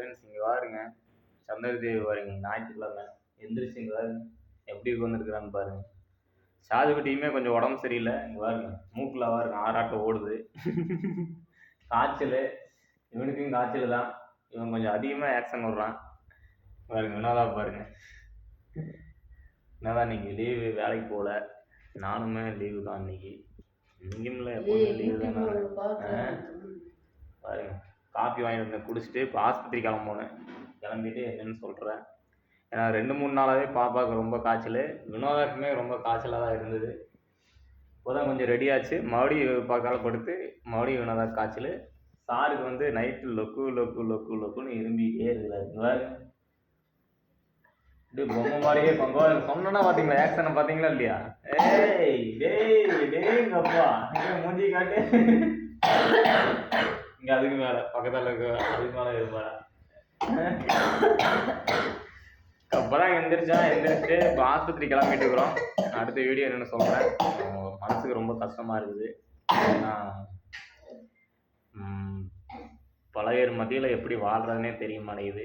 Friends இங்கே பாருங்க சந்திர தேவி பாருங்க. ஞாயிற்றுக்கிழமை எந்திரிச்சு இங்கே பாருங்க எப்படி உட்காந்துருக்குறான்னு பாருங்க. சாதுக்குட்டியுமே கொஞ்சம் உடம்பு சரியில்லை. இங்கே பாருங்க மூக்கில் பாருங்க ஆறாட்டம் ஓடுது. காய்ச்சல். இவனுக்கும் காய்ச்சல் தான். இவன் கொஞ்சம் அதிகமாக ஆக்ஷன் விடுறான். பாருங்க என்னதா பாருங்க. என்னதான் நீங்கள் லீவு வேலைக்கு போகல நானுமே லீவு தான் இன்னைக்கு. நீங்களும் எப்போதுமே லீவு தானே? பாருங்க. காஃபி வாங்கிட்டு வந்து குடிச்சிட்டு இப்போ ஆஸ்பத்திரி கிளம்போனேன் கிளம்பிட்டு என்னன்னு சொல்கிறேன் ஏன்னா ரெண்டு மூணு நாளாகவே பாப்பாவுக்கு ரொம்ப காய்ச்சல். வினோதாக்குமே ரொம்ப காய்ச்சலாக தான் இருந்தது. இப்போதான் கொஞ்சம் ரெடி ஆச்சு. மறுபடியும் பக்கால படுத்து மறுபடியும் வினோதா காய்ச்சல். சாருக்கு வந்து நைட்டு லொக்கு லொக்கு லொக்கு லொக்குன்னு இரும்பிக்கிட்டே இருக்கிறாரு இப்படி பொம்மை மாதிரியே பங்கோ சொன்னா பாத்தீங்களா? ஆக்ஷனை பாத்தீங்களா இல்லையா? ஏய் டேய் டேய் அப்பா. மூஞ்சி காட்டு. அதுக்கு மேல பக்கத்துல இருக்க அதுக்கு மேல இருப்பாரா அப்பதான் எந்திரிச்சா எந்திரிச்சு இப்போ ஆஸ்பத்திரி கிளம்பிட்டு இருக்கிறோம். அடுத்த வீடியோ என்னன்னு சொல்றேன். மனசுக்கு ரொம்ப கஷ்டமா இருக்குது. ஏன்னா ம், பழையர் மத்தியில் எப்படி வாழ்கிறதுனே தெரிய மாட்டேங்குது.